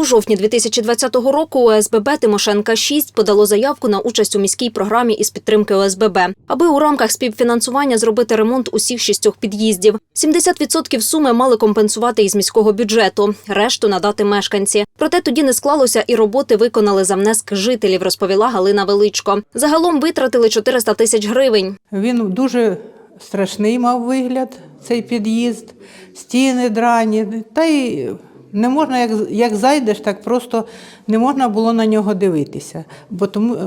У жовтні 2020 року ОСББ Тимошенка 6 подало заявку на участь у міській програмі із підтримки ОСББ, аби у рамках співфінансування зробити ремонт усіх шістьох під'їздів. 70% суми мали компенсувати із міського бюджету, решту надати мешканці. Проте тоді не склалося і роботи виконали за внески жителів, розповіла Галина Величко. Загалом витратили 400 тисяч гривень. Він дуже страшний мав вигляд, цей під'їзд, стіни драні. Та й не можна, як, як зайдеш, так просто не можна було на нього дивитися. Бо тому е,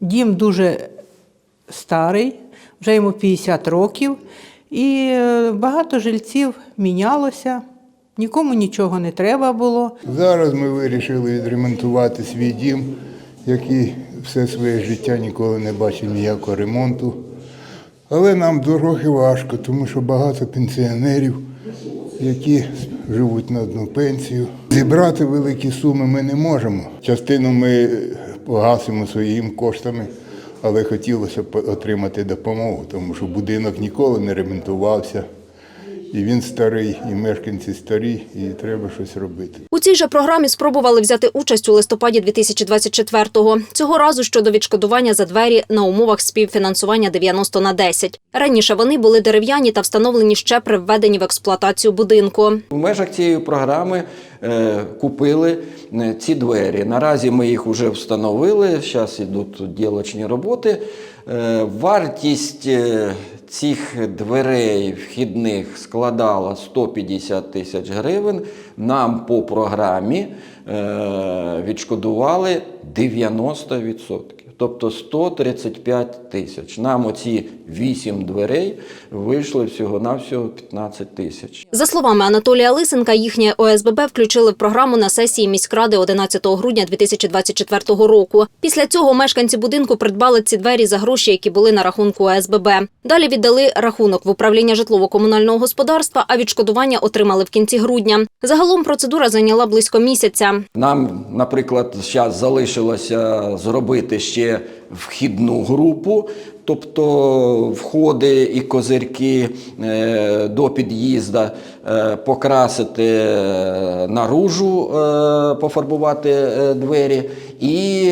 дім дуже старий, вже йому 50 років, і е, багато жильців мінялося, нікому нічого не треба було. Зараз ми вирішили відремонтувати свій дім, який все своє життя ніколи не бачив ніякого ремонту. Але нам трохи важко, тому що багато пенсіонерів, які живуть на одну пенсію. Зібрати великі суми ми не можемо. Частину ми погасимо своїми коштами, але хотілося б отримати допомогу, тому що будинок ніколи не ремонтувався. І він старий, і мешканці старі, і треба щось робити. У цій же програмі спробували взяти участь у листопаді 2024-го. Цього разу щодо відшкодування за двері на умовах співфінансування 90 на 10. Раніше вони були дерев'яні та встановлені ще при введенні в експлуатацію будинку. В межах цієї програми е, купили е, ці двері. Наразі ми їх вже встановили. Зараз йдуть ділочні роботи. Е, вартість цих дверей вхідних складала 150 тисяч гривень. Нам по програмі е, відшкодували 90%. Тобто 135 тисяч. Нам оці 8 дверей вийшли всього-навсього 15 тисяч. За словами Анатолія Лисенка, їхнє ОСББ включили в програму на сесії міськради 11 грудня 2024 року. Після цього мешканці будинку придбали ці двері за гроші, які були на рахунку ОСББ. Далі віддали рахунок в управління житлово-комунального господарства, а відшкодування отримали в кінці грудня. Загалом процедура зайняла близько місяця. Нам, наприклад, зараз залишилося зробити ще year вхідну групу, тобто входи і козирки е, до під'їзду, е, покрасити е, наружу, пофарбувати двері і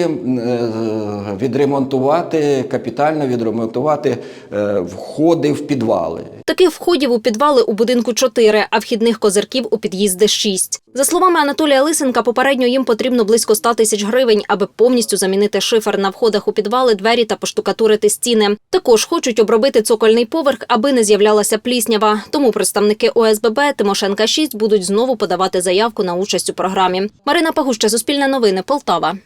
відремонтувати, капітально відремонтувати входи в підвали. Таких входів у підвали у будинку 4, а вхідних козирків у під'їзди 6. За словами Анатолія Лисенка, попередньо їм потрібно близько 100 тисяч гривень, аби повністю замінити шифер на входах у підвали, двері та поштукатурити стіни. Також хочуть обробити цокольний поверх, аби не з'являлася пліснява. Тому представники ОСББ Тимошенка 6 будуть знову подавати заявку на участь у програмі. Марина Пагуща, Суспільне новини, Полтава.